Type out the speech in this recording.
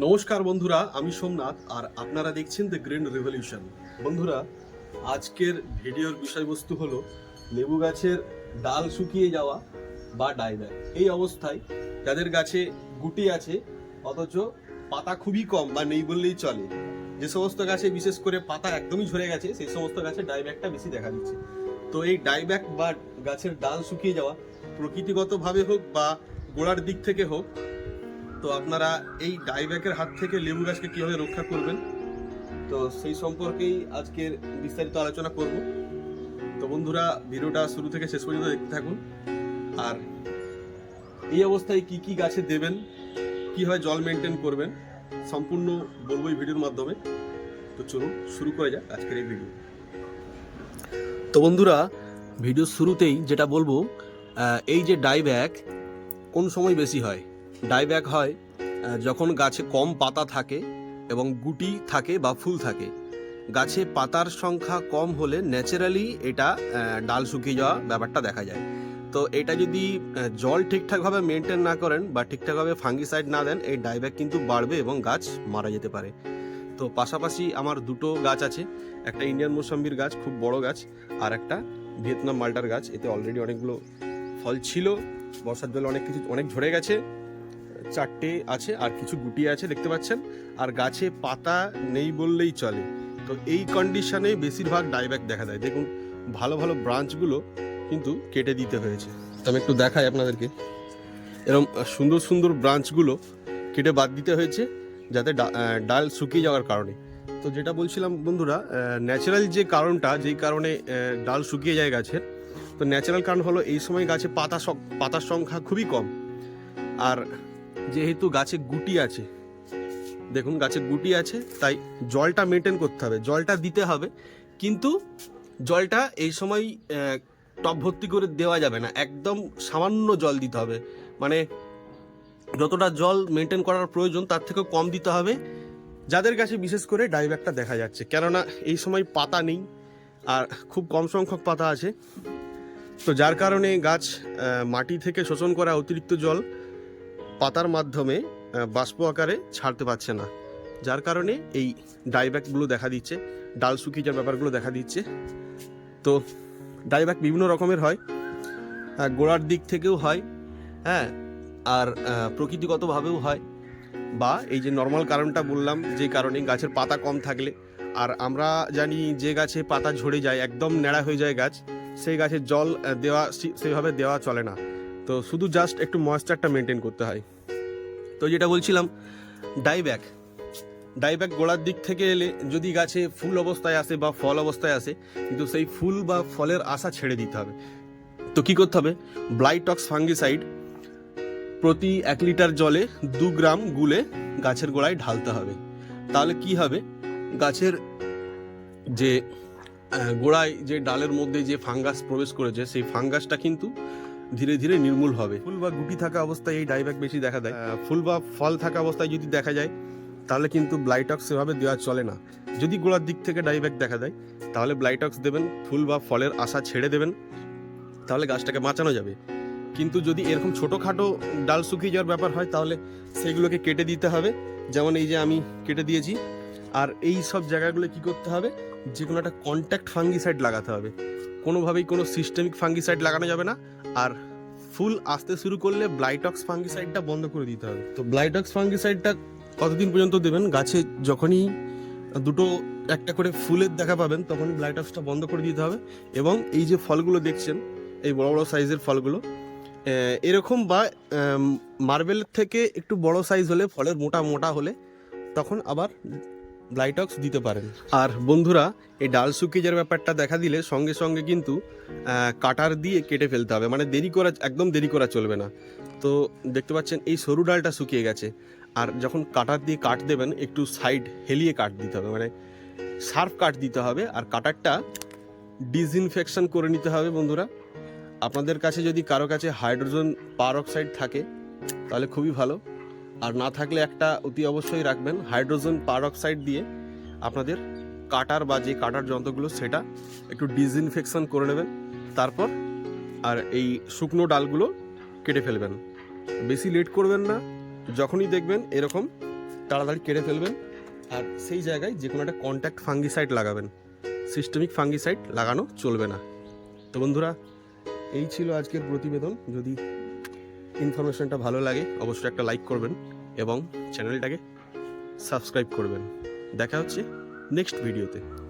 নমস্কার বন্ধুরা, আমি সোমনাথ আর আপনারা দেখছেন দ্য গ্রিন রেভলিউশন বন্ধুরা, আজকের ভিডিওর বিষয়বস্তু হলো লেবু গাছের ডাল শুকিয়ে যাওয়া বা ডাইব্যাক এই অবস্থায় যাদের গাছে গুটি আছে, অথচ পাতা খুবই কম বা নেই বললেই চলে, যে সমস্ত গাছে বিশেষ করে পাতা একদমই ঝরে গেছে, সেই সমস্ত গাছে ডাইব্যাকটা বেশি দেখা দিচ্ছে। তো এই ডাইব্যাক বা গাছের ডাল শুকিয়ে যাওয়া প্রকৃতিগতভাবে হোক বা গোড়ার দিক থেকে হোক তো আপনারা এই ডাইব্যাকের হাত থেকে লেবু গাছকে কীভাবে রক্ষা করবেন? তো সেই সম্পর্কেই আজকের বিস্তারিত আলোচনা করব। তো বন্ধুরা, ভিডিওটা শুরু থেকে শেষ পর্যন্ত দেখতে থাকুন। আর এই অবস্থায় কি কি গাছে দেবেন? কীভাবে জল মেনটেন করবেন? সম্পূর্ণ বলব এই ভিডিওর মাধ্যমে। তো চলুন, শুরু করা যাক আজকের এই ভিডিও তো বন্ধুরা ভিডিও শুরুতেই যেটা বলব এই যে ডাইব্যাক কোন সময় বেশি হয়? ডাইব্যাক হয় যখন গাছে কম পাতা থাকে এবং গুটি থাকে বা ফুল থাকে। গাছে পাতার সংখ্যা কম হলে ন্যাচারালি এটা ডাল শুকিয়ে যাওয়া ব্যাপারটা দেখা যায়। তো এটা যদি জল ঠিকঠাকভাবে মেনটেন না করেন বা ঠিকঠাকভাবে ফাঙ্গিসাইড না দেন, এই ডাইব্যাক কিন্তু বাড়বে এবং গাছ মারা যেতে পারে। তো পাশাপাশি আমার দুটো গাছ আছে, একটা ইন্ডিয়ান মোসাম্বির গাছ, খুব বড় গাছ, আর একটা ভিয়েতনাম মাল্টার গাছ। এতে অলরেডি অনেকগুলো ফল ছিল, বর্ষার জলে অনেক কিছু, অনেক ঝরে গেছে। চারটে আছে, আর কিছু গুটি আছে দেখতে পাচ্ছেন। আর গাছে পাতা নেই বললেই চলে। তো এই কন্ডিশনে বেশিরভাগ ডাইব্যাক দেখা দেয়। দেখুন, ভালো ভালো ব্রাঞ্চগুলো কিন্তু কেটে দিতে হয়েছে। আমি একটু দেখাই আপনাদেরকে। এরকম সুন্দর সুন্দর ব্রাঞ্চগুলো কেটে বাদ দিতে হয়েছে যাতে ডাল শুকিয়ে যাওয়ার কারণে। তো যেটা বলছিলাম বন্ধুরা ন্যাচারাল যে কারণটা, যেই কারণে ডাল শুকিয়ে যায় গাছের তো ন্যাচারাল কারণ হলো এই সময় গাছে পাতা পাতার সংখ্যা খুবই কম। আর যেহেতু গাছে গুটি আছে। দেখুন, গাছে গুটি আছে, তাই জলটা মেনটেন করতে হবে। জলটা দিতে হবে, কিন্তু জলটা এই সময় টপ ভর্তি করে দেওয়া যাবে না। একদম সামান্য জল দিতে হবে। মানে যতটা জল মেনটেন করার প্রয়োজন, তার থেকেও কম দিতে হবে। যাদের কাছে বিশেষ করে ডাইব্যাকটা দেখা যাচ্ছে, কেননা এই সময় পাতা নেই, আর খুব কম সংখ্যক পাতা আছে। তো যার কারণে গাছ মাটি থেকে শোষণ করা অতিরিক্ত জল পাতার মাধ্যমে বাষ্প আকারে ছাড়তে পারছে না। যার কারণে এই ডাইব্যাকগুলো দেখা দিচ্ছে, ডাল শুকিয়ে ব্যাপারগুলো দেখা দিচ্ছে। তো ডাইব্যাক বিভিন্ন রকমের হয় গোড়ার দিক থেকেও হয় হ্যাঁ আর প্রকৃতিগতভাবেও হয়। বা এই যে নর্মাল কারণটা বললাম, যে কারণে গাছের পাতা কম থাকলে, আর আমরা জানি যে গাছে পাতা ঝরে যায়, একদম ন্যাড়া হয়ে যায় গাছ, সেই গাছে জল দেওয়া সেভাবে দেওয়া চলে না। তো শুধু জাস্ট একটু ময়েশ্চারটা মেনটেন করতে হয়। তো যেটা বলছিলাম ডাইব্যাক ডাইব্যাক গোড়ার দিক থেকে এলে যদি গাছে ফুল অবস্থায় আসে বা ফল অবস্থায় আসে, কিন্তু সেই ফুল বা ফলের আশা ছেড়ে দিতে হবে। তো কি করতে হবে? ব্লাইটক্স ফাঙ্গিসাইড প্রতি এক লিটার জলে দু গ্রাম গুলে গাছের গোড়ায় ঢালতে হবে। তাহলে কি হবে? গাছের যে গোড়ায় যে ডালের মধ্যে যে ফাঙ্গাস প্রবেশ করেছে, সেই ফাঙ্গাসটা কিন্তু ধীরে ধীরে নির্মূল হবে। ফুল বা গুটি থাকা অবস্থায় এই ডাইব্যাক বেশি দেখা দেয়। আহ, ফুল বা ফল থাকা অবস্থায় যদি দেখা যায় তাহলে কিন্তু ব্লাইটক্স সেভাবে দেওয়া চলে না। যদি গোড়ার দিক থেকে ডাইব্যাক দেখা দেয় তাহলে ব্লাইটক্স দেবেন ফুল বা ফলের আশা ছেড়ে দেবেন তাহলে গাছটাকে বাঁচানো যাবে। কিন্তু যদি এরকম ছোটোখাটো ডাল শুকিয়ে যাওয়ার ব্যাপার হয় তাহলে সেগুলোকে কেটে দিতে হবে। যেমন এই যে আমি কেটে দিয়েছি আর এই সব জায়গাগুলো কি করতে হবে? যে কোনো একটা কন্ট্যাক্ট ফাঙ্গিসাইড লাগাতে হবে। কোনোভাবেই কোনো সিস্টেমিক ফাঙ্গিসাইড লাগানো যাবে না। আর ফুল আসতে শুরু করলে ব্লাইটক্স ফাঙ্গিসাইডটা বন্ধ করে দিতে হবে। তো ব্লাইটক্স ফাঙ্গিসাইডটা কতদিন পর্যন্ত দেবেন? গাছে যখনই দুটো একটা করে ফুলের দেখা পাবেন তখন ব্লাইটক্সটা বন্ধ করে দিতে হবে। এবং এই যে ফলগুলো দেখছেন, এই বড় বড় সাইজের ফলগুলো এরকম বা মার্বেলের থেকে একটু বড় সাইজ হলে, ফলের মোটা মোটা হলে, তখন আবার ব্লাইটক্স দিতে পারেন। আর বন্ধুরা, এই ডাল শুকিয়ে ব্যাপারটা দেখা দিলে সঙ্গে সঙ্গে কিন্তু কাটার দিয়ে কেটে ফেলতে হবে। মানে দেরি করা, একদম দেরি করা চলবে না। তো দেখতে পাচ্ছেন, এই সরু ডালটা শুকিয়ে গেছে। আর যখন কাটার দিয়ে কাট দেবেন, একটু সাইড হেলিয়ে কাট দিতে হবে। মানে শার্প কাট দিতে হবে। আর কাটারটা ডিসইনফেকশন করে নিতে হবে বন্ধুরা। আপনাদের কাছে যদি কারও কাছে হাইড্রোজেন পারঅক্সাইড থাকে, তাহলে খুবই ভালো। আর না থাকলে একটা অতি অবশ্যই রাখবেন হাইড্রোজেন পারঅক্সাইড দিয়ে আপনাদের কাটার বা যে কাটার যন্ত্রগুলো, সেটা একটু ডিসইনফেকশন করে নেবেন। তারপর আর এই শুকনো ডালগুলো কেটে ফেলবেন। বেশি লেট করবেন না, যখনই দেখবেন এরকম তাড়াতাড়ি কেটে ফেলবেন। আর সেই জায়গায় যে কোনো একটা কন্ট্যাক্ট ফাঙ্গিসাইড লাগাবেন। সিস্টেমিক ফাঙ্গিসাইড লাগানো চলবে না। তো বন্ধুরা, এই ছিল আজকের প্রতিবেদন। যদি ইনফরমেশনটা ভালো লাগে, অবশ্যই একটা লাইক করবেন এবং চ্যানেলটাকে সাবস্ক্রাইব করবেন। দেখা হচ্ছে নেক্সট ভিডিওতে।